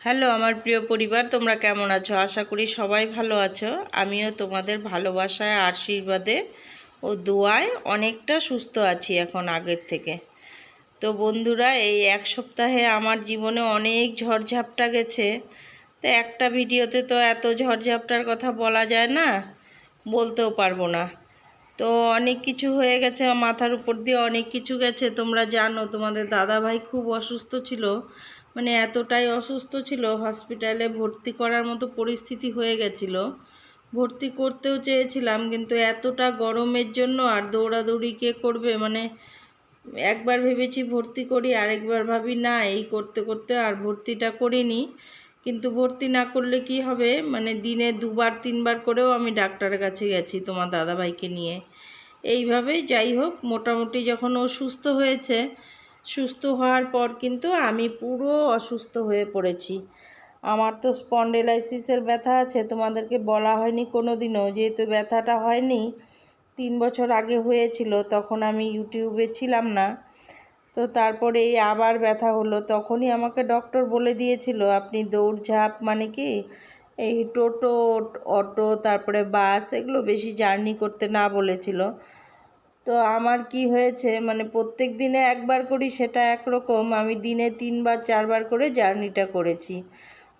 Hello, আমার প্রিয় পরিবার, তোমরা কেমন আছো? আশা করি সবাই ভালো আছো। আমিও তোমাদের ভালোবাসায়, আশীর্বাদে ও দোয়ায় অনেকটা সুস্থ আছি এখন আগের থেকে। তো বন্ধুরা, এই এক সপ্তাহে আমার জীবনে অনেক ঝড়ঝাপটা গেছে। তো একটা ভিডিওতে তো এত ঝড়ঝাপটার কথা বলা যায় না, বলতেও পারব না। তো অনেক কিছু হয়ে গেছে, মাথার উপর দিয়ে অনেক কিছু গেছে। তোমরা জানো, তোমাদের দাদা ভাই খুব অসুস্থ ছিল। মানে এতটাই অসুস্থ ছিল হসপিটালে ভর্তি করার মতো পরিস্থিতি হয়ে গেছিল। ভর্তি করতেও চেয়েছিলাম, কিন্তু এতটা গরমের জন্য আর দৌড়াদৌড়ি কে করবে? মানে একবার ভেবেছি ভর্তি করি, আরেকবার ভাবি না, এই করতে করতে আর ভর্তিটা করিনি। কিন্তু ভর্তি না করলে কি হবে? মানে দিনে দুবার, তিনবার করেও আমি ডাক্তারের কাছে গেছি তোমার দাদাভাইকে নিয়ে। এইভাবেই যাই হোক, মোটামুটি যখন ও সুস্থ হয়েছে সুস্থ হওয়ার পর কিন্তু আমি পুরো অসুস্থ হয়ে পড়েছি। আমার তো স্পন্ডেলাইসিসের ব্যথা আছে, তোমাদেরকে বলা হয়নি কোনো দিনও যেহেতু ব্যথাটা হয়নি, তিন বছর আগে হয়েছিল, তখন আমি ইউটিউবে ছিলাম না। তো তারপরে এই আবার ব্যথা হলো, তখনই আমাকে ডক্টর বলে দিয়েছিল, আপনি দৌড়ঝাঁপ মানে কি? এই টোটো, অটো, তারপরে বাস, এগুলো বেশি জার্নি করতে না বলেছিল। তো আমার কি হয়েছে মানে প্রত্যেক দিনে একবার করি সেটা একরকম। আমি দিনে তিনবার, চারবার করে জার্নিটা করেছি।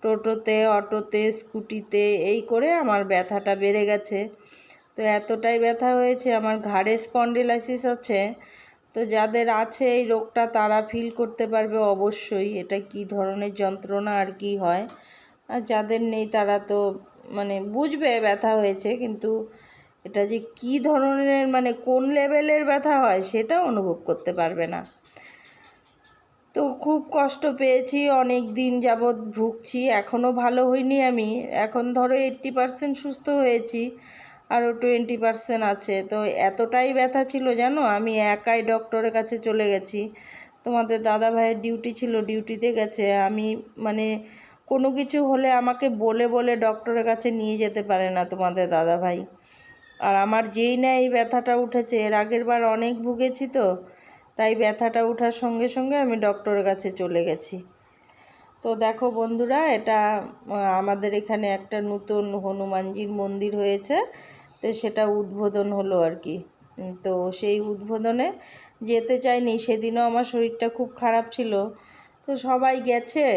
টোটোতে, অটোতে, স্কুটিতে, এই করে আমার ব্যথাটা বেড়ে গেছে। তো এতটাই ব্যথা হয়েছে, আমার ঘাড়ে স্পন্ডিলাইসিস আছে। তো যাদের আছে এই রোগটা, তারা ফিল করতে পারবে অবশ্যই। এটা কি ধরনের যন্ত্রণা আর কি হয়? আর যাদের নেই, তারা তো মানে বুঝবে, ব্যথা হয়েছে। কিন্তু এটা যে কি ধরনের মানে কোন লেভেলের ব্যথা হয় সেটা অনুভব করতে পারবে না। তো খুব কষ্ট পেয়েছি, অনেক দিন যাবৎ ভুগছি এখনও ভালো হইনি আমি। এখন ধরো এইট্টি পারসেন্ট সুস্থ হয়েছি, আরও টোয়েন্টি পারসেন্ট আছে। তো এতটাই ব্যথা ছিল জানো, আমি একাই ডক্টরের কাছে চলে গেছি। তোমাদের দাদা ভাইয়ের ডিউটি ছিল, ডিউটিতে গেছে। আমি মানে কোনো কিছু হলে আমাকে বলে বলে ডক্টরের কাছে নিয়ে যেতে পারে না তোমাদের দাদা ভাই। আর আমার যেই না এই ব্যথাটা উঠেছে, এর আগের বার অনেক ভুগেছি তো, তাই ব্যথাটা ওঠার সঙ্গে সঙ্গে আমি ডক্টরের কাছে চলে গেছি। তো দেখো বন্ধুরা, এটা আমাদের এখানে একটা নতুন হনুমানজির মন্দির হয়েছে, তো সেটা উদ্বোধন হলো আর কি। তো সেই উদ্বোধনে যেতে চাইনি, সেদিনও আমার শরীরটা খুব খারাপ ছিল। তো সবাই গেছে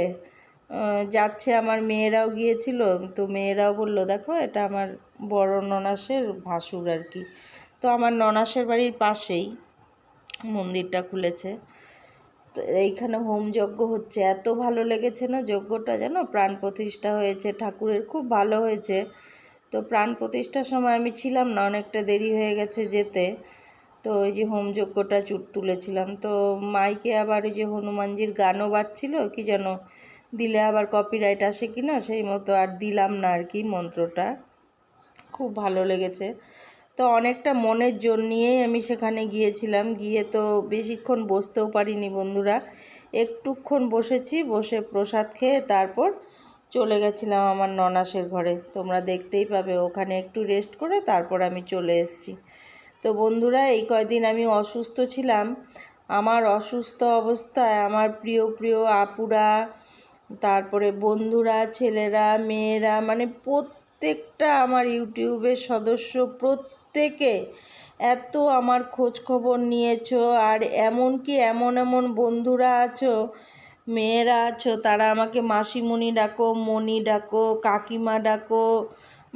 যাচ্ছে, আমার মেয়েরাও গিয়েছিল, তো মেয়েরাও বলল, দেখো, এটা আমার বড় ননাসের ভাসুর আর কি। তো আমার ননাসের বাড়ির পাশেই মন্দিরটা খুলেছে। তো এইখানে হোম যজ্ঞ হচ্ছে। এত ভালো লেগেছে না যজ্ঞটা জানো? প্রাণ প্রতিষ্ঠা হয়েছে, ঠাকুরের খুব ভালো হয়েছে। তো প্রাণ প্রতিষ্ঠার সময় আমি ছিলাম না, অনেকটা দেরি হয়ে গেছে যেতে। তো ওই যে হোম যজ্ঞটা চুট তুলেছিলাম। তো মাইকে আবার ওই যে হনুমানজির গানও বাজছিল, কি যেন দিলে আবার কপিরাইট আসে কি না সেই মতো আর দিলাম না আর কি মন্ত্রটা। খুব ভালো লেগেছে। তো অনেকটা মনের জোর নিয়েই আমি সেখানে গিয়েছিলাম। গিয়ে তো বেশিক্ষণ বসতেও পারিনি বন্ধুরা। একটুক্ষণ বসেছি, বসে প্রসাদ খেয়ে তারপর চলে গেছিলাম আমার ননাসের ঘরে। তোমরা দেখতেই পাবে, ওখানে একটু রেস্ট করে তারপর আমি চলে এসেছি। তো বন্ধুরা, এই কয়দিন আমি অসুস্থ ছিলাম। আমার অসুস্থ অবস্থায় আমার প্রিয় প্রিয় আপুরা, তারপরে বন্ধুরা, ছেলেরা, মেয়েরা মানে প্রত্যেকটা আমার ইউটিউবের সদস্য, প্রত্যেকে এত আমার খোঁজ খবর নিয়েছো আর এমনকি এমন এমন বন্ধুরা আছো, মেয়েরা আছো, তারা আমাকে মাসিমণি ডাকো, মণি ডাকো, কাকিমা ডাকো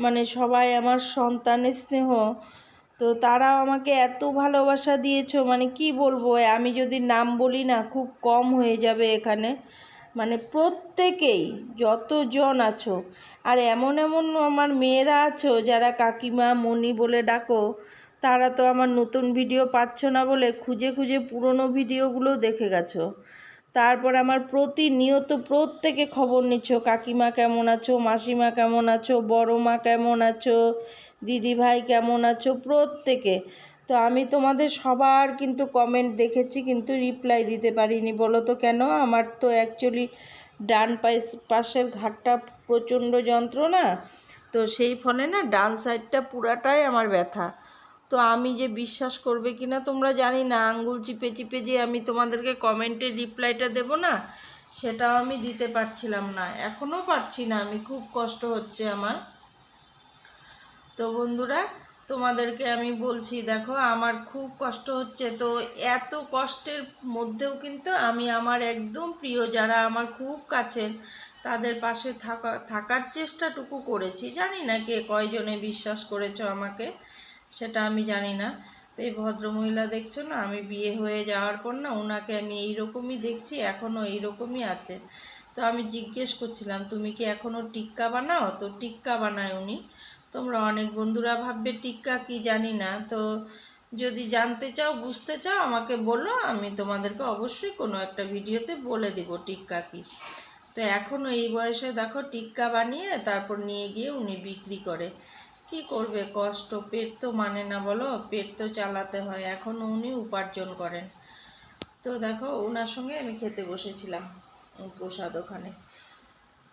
মানে সবাই আমার সন্তানের স্নেহ। তো তারাও আমাকে এত ভালোবাসা দিয়েছ মানে কি বলব আমি যদি নাম বলি না, খুব কম হয়ে যাবে এখানে। মানে প্রত্যেকেই যতজন আছো, আর এমন এমন আমার মেয়েরা আছো যারা কাকিমা, মণি বলে ডাকো, তারা তো আমার নতুন ভিডিও পাচ্ছ না বলে খুঁজে খুঁজে পুরনো ভিডিওগুলো দেখে গেছো। তারপর আমার প্রতিনিয়ত প্রত্যেকে খবর নিচ্ছ, কাকিমা কেমন আছো, মাসিমা কেমন আছো বড় মা কেমন আছো দিদি ভাই কেমন আছো, প্রত্যেকে। তো আমি তোমাদের সবার কিন্তু কমেন্ট দেখেছি, কিন্তু রিপ্লাই দিতে পারিনি। বলো তো কেন? আমার তো অ্যাকচুয়ালি ডান পাশের ঘাটটা প্রচণ্ড যন্ত্রণা, তো সেই ফলে না ডান সাইডটা পুরাটাই আমার ব্যথা। তো আমি যে বিশ্বাস করবে কি না তোমরা জানি না, আঙ্গুল চিপে চিপে যে আমি তোমাদেরকে কমেন্টে রিপ্লাইটা দেব না, সেটাও আমি দিতে পারছিলাম না। এখনও পারছি না, আমি খুব কষ্ট হচ্ছে আমার। তো বন্ধুরা তোমাদেরকে আমি বলছি, দেখো, আমার খুব কষ্ট হচ্ছে। তো এত কষ্টের মধ্যেও কিন্তু আমি আমার একদম প্রিয় যারা আমার খুব কাছের, তাদের পাশে থাকা, থাকার চেষ্টাটুকু করেছি। জানি না কে কয়জনে বিশ্বাস করেছ আমাকে, সেটা আমি জানি না। তো এই ভদ্রমহিলা দেখছ না, আমি বিয়ে হয়ে যাওয়ার পর না ওনাকে আমি এইরকমই দেখছি এখনও এইরকমই আছে। তো আমি জিজ্ঞেস করছিলাম, তুমি কি এখনও টিক্কা বানাও? তো টিক্কা বানায় উনি। তোমরা অনেক বন্ধুরা ভাববে, টিক্কা, কি জানি না। তো যদি জানতে চাও, বুঝতে চাও, আমাকে বলো, আমি তোমাদেরকে অবশ্যই কোনো একটা ভিডিওতে বলে দিব টিক্কা কি। তো এখনও এই বয়সে দেখো টিক্কা বানিয়ে তারপর নিয়ে গিয়ে উনি বিক্রি করে। কি করবে? কষ্ট, পেট তো মানে না বলো, পেট তো চালাতে হয়। এখনও উনি উপার্জন করেন। তো দেখো ওনার সঙ্গে আমি খেতে বসেছিলাম, প্রসাদ ওখানে।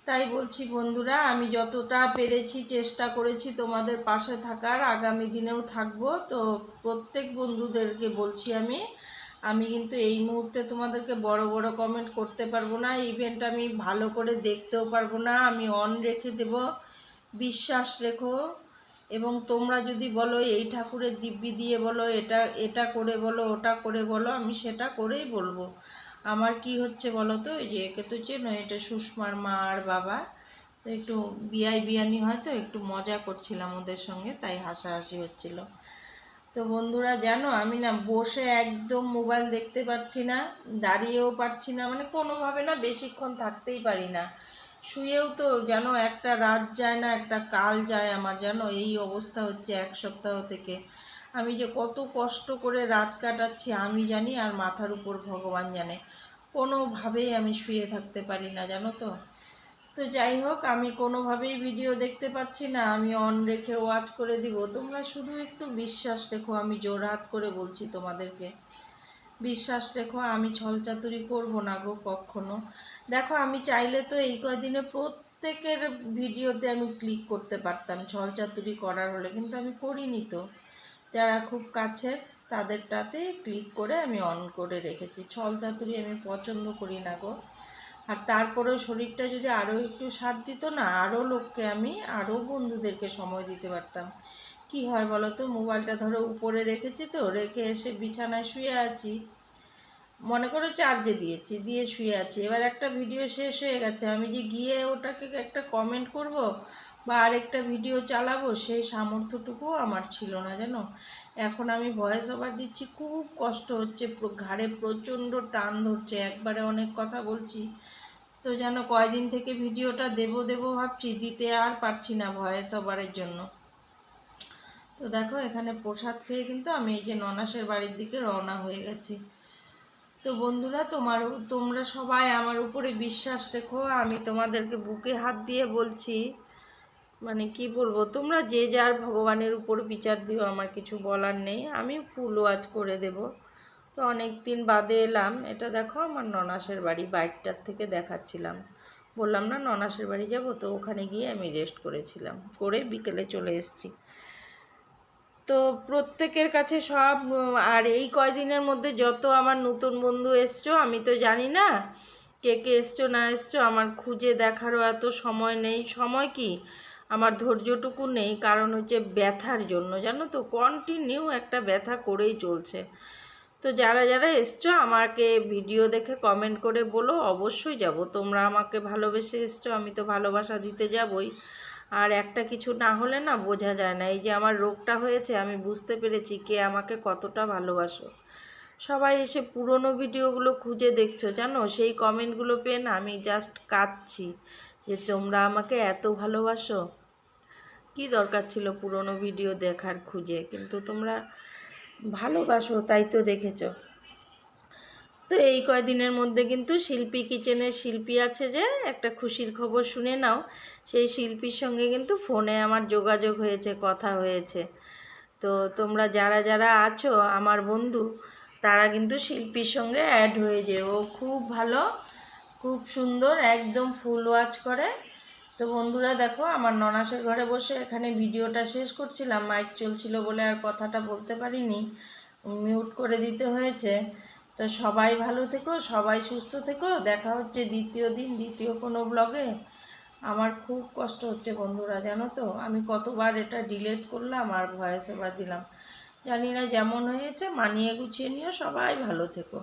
তাই বলছি, বন্ধুরা, আমি যতটা পেরেছি চেষ্টা করেছি তোমাদের পাশে থাকার, আগামী দিনেও থাকব। তো প্রত্যেক বন্ধুদেরকে বলছি আমি আমি কিন্তু এই মুহূর্তে তোমাদেরকে বড় বড় কমেন্ট করতে পারব না ইভেন্ট আমি ভালো করে দেখতেও পারব না, আমি অন রেখে দেব, বিশ্বাস রেখো। এবং তোমরা যদি বলো, এই ঠাকুরের দিব্যি দিয়ে বলো, এটা এটা করে বলো, ওটা করে বলো, আমি সেটা করেই বলব। আমার কি হচ্ছে বলো তো এই যে একে তো চেনো, এটা সুষমার মা আর বাবা। একটু বিয়াই বিয়ানি হয়তো একটু মজা করছিলাম ওদের সঙ্গে, তাই হাসাহাসি হচ্ছিল। তো বন্ধুরা, জানো, আমি না বসে একদম মোবাইল দেখতে পারছি না, দাঁড়িয়েও পারছি না মানে কোনোভাবে না বেশিক্ষণ থাকতেই পারি না। শুয়েও তো যেন একটা রাত যায় না, একটা কাল যায় আমার যেন এই অবস্থা হচ্ছে এক সপ্তাহ থেকে। আমি যে কত কষ্ট করে রাত কাটাচ্ছি, আমি জানি, আর মাথার উপর ভগবান জানে। কোনোভাবেই আমি শুয়ে থাকতে পারি না, জানো তো। তো যাই হোক, আমি কোনোভাবেই ভিডিও দেখতে পারছি না, আমি অন রেখে ওয়াচ করে দিব। তোমরা শুধু একটু বিশ্বাস রেখো, আমি জোরহাত করে বলছি তোমাদেরকে। বিশ্বাস রেখো, আমি ছলচাতুরি করব না গো কখনো। দেখো, আমি চাইলে তো এই কয়দিনে প্রত্যেকের ভিডিওতে আমি ক্লিক করতে পারতাম ছলচাতুরি করার হলে, কিন্তু আমি করিনি তো। যারা খুব কাছের তাদেরটাতে ক্লিক করে আমি অন করে রেখেছি। ছলচাতুরি আমি পছন্দ করি না গো। আর তারপরেও শরীরটা যদি আরও একটু সাথ দিত না আরও লোককে আমি আরও বন্ধুদেরকে সময় দিতে পারতাম। কি হয় বলো তো মোবাইলটা ধরো উপরে রেখেছি তো, রেখে এসে বিছানায় শুয়ে আছি। মনে করো চার্জে দিয়েছি, দিয়ে শুয়ে আছি। এবার একটা ভিডিও শেষ হয়ে গেছে, আমি যে গিয়ে ওটাকে একটা কমেন্ট করব বা আরেকটা ভিডিও চালাবো, সেই সামর্থ্যটুকুও আমার ছিল না, জানো? এখন আমি ভয়েস ওভার দিচ্ছি, খুব কষ্ট হচ্ছে ঘাড়ে প্রচণ্ড টান ধরছে, একবারে অনেক কথা বলছি। তো যেন কয়দিন থেকে ভিডিওটা দেব দেব ভাবছি, দিতে আর পারছি না ভয়েস ওভারের জন্য। তো দেখো, এখানে প্রসাদ খেয়ে কিন্তু আমি এই যে ননাসের বাড়ির দিকে রওনা হয়ে গেছি। তো বন্ধুরা, তোমার, তোমরা সবাই আমার উপরে বিশ্বাস রেখো, আমি তোমাদেরকে বুকে হাত দিয়ে বলছি মানে কি বলব? তোমরা যে যার ভগবানের উপর বিচার দিও, আমার কিছু বলার নেই। আমি ফুল ওয়াজ করে দেব। তো অনেক দিন বাদে এলাম। এটা দেখো আমার ননাসের বাড়ি বাইকটার থেকে দেখাচ্ছিলাম। বললাম, না, ননাসের বাড়ি যাব? তো ওখানে গিয়ে আমি রেস্ট করেছিলাম। করে বিকেলে চলে এসেছি। তো প্রত্যেকের কাছে সব, আর এই কয়দিনের মধ্যে যত আমার নতুন বন্ধু এসছো, আমি তো জানি না কে কে এসছো, না এসছো। আমার খুঁজে দেখারও এত সময় নেই। সময় কি? আমার ধৈর্যটুকু নেই, কারণ হচ্ছে ব্যথার জন্য। জানো তো কন্টিনিউ একটা ব্যথা করেই চলছে। তো যারা যারা এসছো, আমাকে ভিডিও দেখে কমেন্ট করে বলো, অবশ্যই যাব। তোমরা আমাকে ভালোবেসে এসছো, আমি তো ভালোবাসা দিতে যাবই। আর একটা কিছু না হলে না বোঝা যায় না, এই যে আমার রোগটা হয়েছে, আমি বুঝতে পেরেছি কে আমাকে কতটা ভালোবাসো। সবাই এসে পুরনো ভিডিওগুলো খুঁজে দেখছ, জানো? সেই কমেন্টগুলো পেয়ে না আমি জাস্ট কাঁদছি। যে তোমরা আমাকে এত ভালোবাসো? কি দরকার ছিল পুরনো ভিডিও দেখার খুঁজে? কিন্তু তোমরা ভালোবাসো, তাই তো দেখেছ। তো এই কয়দিনের মধ্যে কিন্তু শিল্পী কিচেনের শিল্পী আছে যে, একটা খুশির খবর শুনে নাও। সেই শিল্পীর সঙ্গে কিন্তু ফোনে আমার যোগাযোগ হয়েছে, কথা হয়েছে। তো তোমরা যারা যারা আছো, আমার বন্ধু, তারা কিন্তু শিল্পীর সঙ্গে অ্যাড হয়ে যে ও খুব ভালো। খুব সুন্দর, একদম ফুল ওয়াচ করে। তো বন্ধুরা দেখো, আমার ননাসের ঘরে বসে এখানে ভিডিওটা শেষ করছিলাম মাইক চলছিল বলে আর কথাটা বলতে পারিনি মিউট করে দিতে হয়েছে। তো সবাই ভালো থেকো, সবাই সুস্থ থেকো, দেখা হচ্ছে দ্বিতীয় দিন, দ্বিতীয় কোনো ব্লগে আমার খুব কষ্ট হচ্ছে বন্ধুরা, জানো তো? আমি কতবার এটা ডিলেট করলাম আর ভয়েস এবার দিলাম। জানি না যেমন হয়েছে, মানিয়ে গুছিয়ে নিও, সবাই ভালো থেকো।